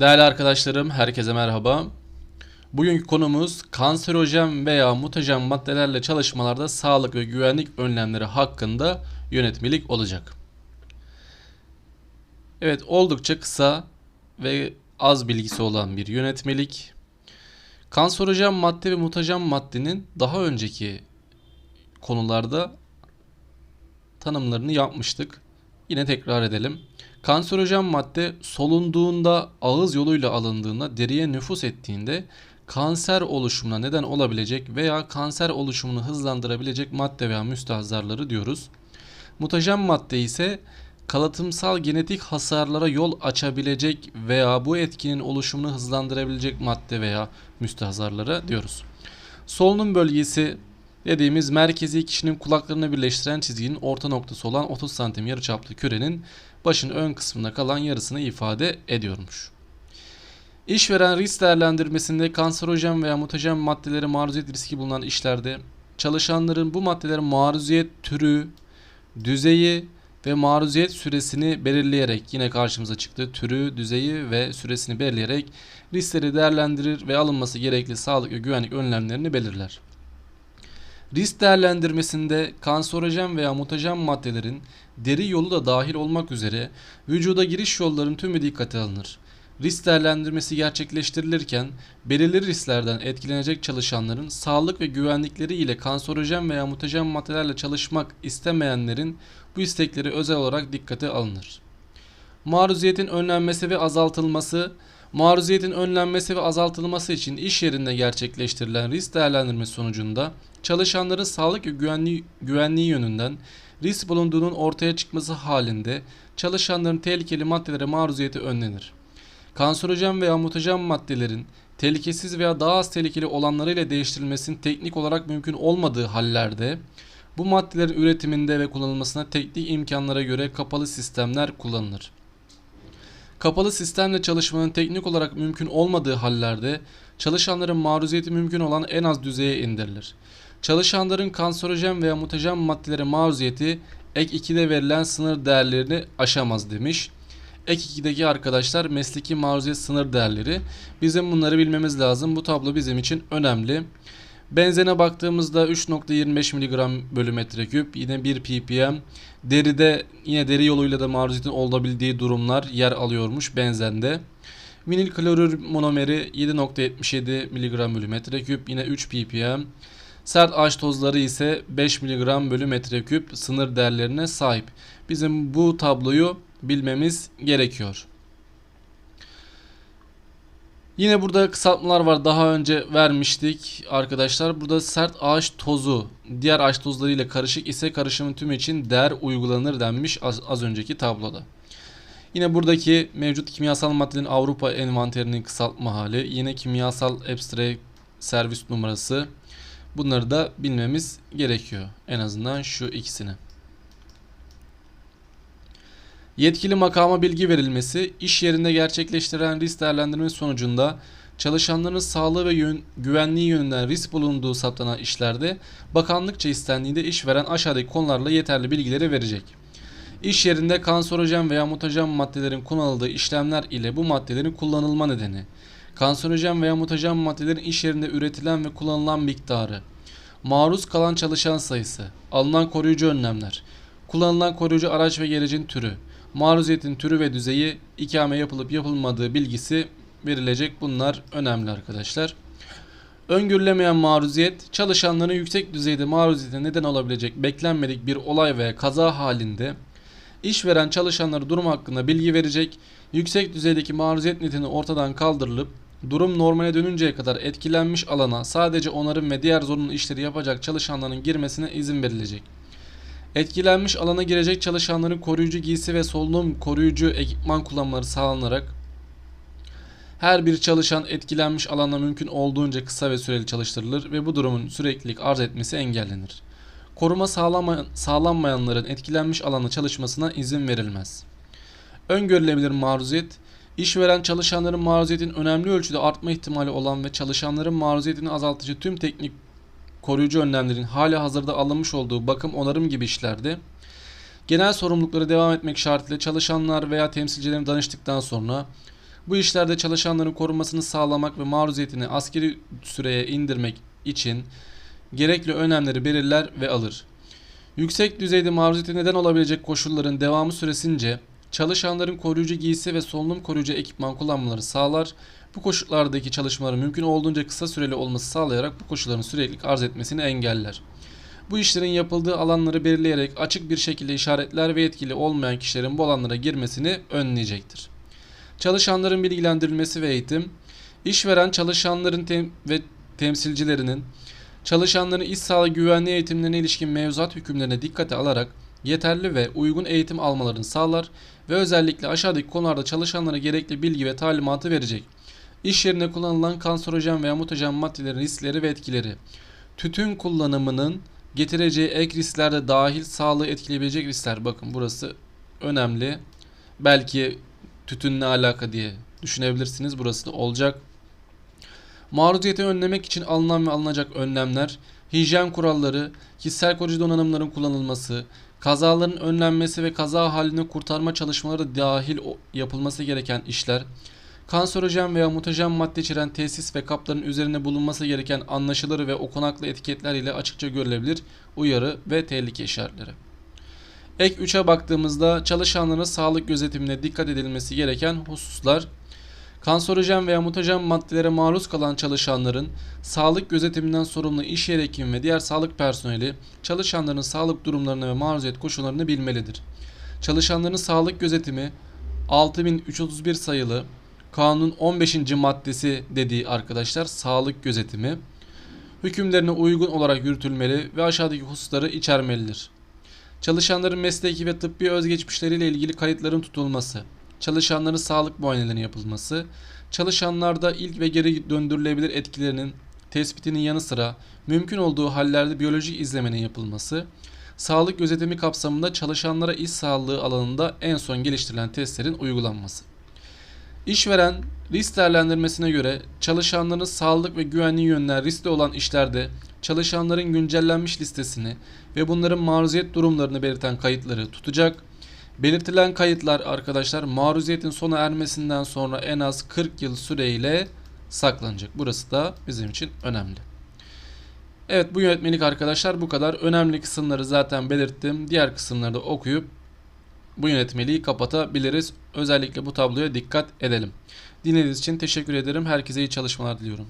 Değerli arkadaşlarım, herkese merhaba. Bugünkü konumuz kanserojen veya mutajen maddelerle çalışmalarda sağlık ve güvenlik önlemleri hakkında yönetmelik olacak. Evet, oldukça kısa ve az bilgisi olan bir yönetmelik. Kanserojen madde ve mutajen maddenin daha önceki konularda tanımlarını yapmıştık. Yine tekrar edelim. Kanserojen madde solunduğunda, ağız yoluyla alındığında, deriye nüfus ettiğinde kanser oluşumuna neden olabilecek veya kanser oluşumunu hızlandırabilecek madde veya müstehzarları diyoruz. Mutajen madde ise kalıtımsal genetik hasarlara yol açabilecek veya bu etkinin oluşumunu hızlandırabilecek madde veya müstehzarlara diyoruz. Solunum bölgesi dediğimiz merkezi kişinin kulaklarını birleştiren çizginin orta noktası olan 30 santim yarıçaplı kürenin başın ön kısmında kalan yarısını ifade ediyormuş. İşveren risk değerlendirmesinde kanserojen veya mutajen maddelere maruziyet riski bulunan işlerde çalışanların bu maddelere maruziyet türü, düzeyi ve maruziyet süresini belirleyerek yine karşımıza çıktı. Türü, düzeyi ve süresini belirleyerek riskleri değerlendirir ve alınması gerekli sağlık ve güvenlik önlemlerini belirler. Risk değerlendirmesinde kanserojen veya mutajen maddelerin deri yolu da dahil olmak üzere vücuda giriş yollarının tümü dikkate alınır. Risk değerlendirmesi gerçekleştirilirken belirli risklerden etkilenecek çalışanların sağlık ve güvenlikleri ile kanserojen veya mutajen maddelerle çalışmak istemeyenlerin bu istekleri özel olarak dikkate alınır. Maruziyetin önlenmesi ve azaltılması Maruziyetin önlenmesi ve azaltılması için iş yerinde gerçekleştirilen risk değerlendirmesi sonucunda çalışanların sağlık ve güvenliği, güvenliği yönünden risk bulunduğunun ortaya çıkması halinde çalışanların tehlikeli maddelere maruziyeti önlenir. Kanserojen veya mutajen maddelerin tehlikesiz veya daha az tehlikeli olanlarıyla değiştirilmesinin teknik olarak mümkün olmadığı hallerde bu maddelerin üretiminde ve kullanılmasına teknik imkanlara göre kapalı sistemler kullanılır. Kapalı sistemle çalışmanın teknik olarak mümkün olmadığı hallerde çalışanların maruziyeti mümkün olan en az düzeye indirilir. Çalışanların kanserojen veya mutajen maddelere maruziyeti ek 2'de verilen sınır değerlerini aşamaz demiş. Ek 2'deki arkadaşlar mesleki maruziyet sınır değerleri. Bizim bunları bilmemiz lazım. Bu tablo bizim için önemli. Benzene baktığımızda 3.25 mg bölü metreküp yine 1 ppm. Deride yine deri yoluyla da maruziyetin olabildiği durumlar yer alıyormuş benzende. Vinil klorür monomeri 7.77 mg bölü metreküp yine 3 ppm. Sert ağaç tozları ise 5 mg bölü metreküp sınır değerlerine sahip. Bizim bu tabloyu bilmemiz gerekiyor. Yine burada kısaltmalar var. Daha önce vermiştik arkadaşlar. Burada sert ağaç tozu diğer ağaç tozları ile karışık ise karışımın tümü için değer uygulanır denmiş az, az önceki tabloda. Yine buradaki mevcut kimyasal maddelerin Avrupa envanterinin kısaltma hali. Yine kimyasal abstract servis numarası. Bunları da bilmemiz gerekiyor. En azından şu ikisini. Yetkili makama bilgi verilmesi, iş yerinde gerçekleştirilen risk değerlendirme sonucunda çalışanların sağlığı ve güvenliği yönünden risk bulunduğu saptanan işlerde bakanlıkça istendiğinde işveren aşağıdaki konularla yeterli bilgileri verecek. İş yerinde kanserojen veya mutajen maddelerin kullanıldığı işlemler ile bu maddelerin kullanılma nedeni, kanserojen veya mutajen maddelerin iş yerinde üretilen ve kullanılan miktarı, maruz kalan çalışan sayısı, alınan koruyucu önlemler, kullanılan koruyucu araç ve gerecin türü, maruziyetin türü ve düzeyi, ikame yapılıp yapılmadığı bilgisi verilecek. Bunlar önemli arkadaşlar. Öngörülemeyen maruziyet, çalışanların yüksek düzeyde maruziyete neden olabilecek beklenmedik bir olay veya kaza halinde işveren çalışanlara durum hakkında bilgi verecek, yüksek düzeydeki maruziyet nedeni ortadan kaldırılıp durum normale dönünceye kadar etkilenmiş alana sadece onarım ve diğer zorunlu işleri yapacak çalışanların girmesine izin verilecek. Etkilenmiş alana girecek çalışanların koruyucu giysi ve solunum koruyucu ekipman kullanmaları sağlanarak her bir çalışan etkilenmiş alana mümkün olduğunca kısa ve süreli çalıştırılır ve bu durumun süreklilik arz etmesi engellenir. Koruma sağlanmayanların etkilenmiş alana çalışmasına izin verilmez. Öngörülebilir maruziyet, işveren çalışanların maruziyetin önemli ölçüde artma ihtimali olan ve çalışanların maruziyetini azaltıcı tüm teknik koruyucu önlemlerin hali hazırda alınmış olduğu bakım onarım gibi işlerde genel sorumlulukları devam etmek şartıyla çalışanlar veya temsilcilerin danıştıktan sonra Bu işlerde çalışanların korunmasını sağlamak ve maruziyetini askeri süreye indirmek için gerekli önlemleri belirler ve alır. Yüksek düzeyde maruziyete neden olabilecek koşulların devamı süresince çalışanların koruyucu giysi ve solunum koruyucu ekipman kullanmaları sağlar. Bu koşullardaki çalışmaların mümkün olduğunca kısa süreli olması sağlayarak bu koşulların süreklilik arz etmesini engeller. Bu işlerin yapıldığı alanları belirleyerek açık bir şekilde işaretler ve etkili olmayan kişilerin bu alanlara girmesini önleyecektir. Çalışanların bilgilendirilmesi ve eğitim, işveren çalışanların tem- ve temsilcilerinin çalışanların iş sağlığı güvenliği eğitimlerine ilişkin mevzuat hükümlerine dikkate alarak yeterli ve uygun eğitim almalarını sağlar ve özellikle aşağıdaki konularda çalışanlara gerekli bilgi ve talimatı verecek. İş yerine kullanılan kanserojen veya mutajen maddelerin riskleri ve etkileri, tütün kullanımının getireceği ek riskler de dahil sağlığı etkileyebilecek riskler. Bakın burası önemli. Belki tütünle alaka diye düşünebilirsiniz. Burası da olacak. Maruziyeti önlemek için alınan ve alınacak önlemler, hijyen kuralları, kişisel koruyucu donanımların kullanılması, kazaların önlenmesi ve kaza halini kurtarma çalışmaları dahil yapılması gereken işler, kanserojen veya mutajen madde içeren tesis ve kapların üzerinde bulunması gereken anlaşılır ve okunaklı etiketler ile açıkça görülebilir uyarı ve tehlike işaretleri. Ek 3'e baktığımızda çalışanların sağlık gözetimine dikkat edilmesi gereken hususlar Kanserojen veya mutajen maddelere maruz kalan çalışanların sağlık gözetiminden sorumlu iş yeri hekimi ve diğer sağlık personeli çalışanların sağlık durumlarını ve maruziyet koşullarını bilmelidir. Çalışanların sağlık gözetimi 6331 sayılı kanun 15. maddesi dediği arkadaşlar sağlık gözetimi hükümlerine uygun olarak yürütülmeli ve aşağıdaki hususları içermelidir. Çalışanların mesleki ve tıbbi özgeçmişleriyle ilgili kayıtların tutulması, çalışanların sağlık muayenelerinin yapılması, çalışanlarda ilk ve geri döndürülebilir etkilerinin tespitinin yanı sıra mümkün olduğu hallerde biyolojik izlemenin yapılması, sağlık gözetimi kapsamında çalışanlara iş sağlığı alanında en son geliştirilen testlerin uygulanması. İşveren risk değerlendirmesine göre çalışanların sağlık ve güvenliği yönler riskli olan işlerde çalışanların güncellenmiş listesini ve bunların maruziyet durumlarını belirten kayıtları tutacak. Belirtilen kayıtlar arkadaşlar maruziyetin sona ermesinden sonra en az 40 yıl süreyle saklanacak. Burası da bizim için önemli. Evet bu yönetmelik arkadaşlar bu kadar. Önemli kısımları zaten belirttim. Diğer kısımları da okuyup bu yönetmeliği kapatabiliriz. Özellikle bu tabloya dikkat edelim. Dinlediğiniz için teşekkür ederim. Herkese iyi çalışmalar diliyorum.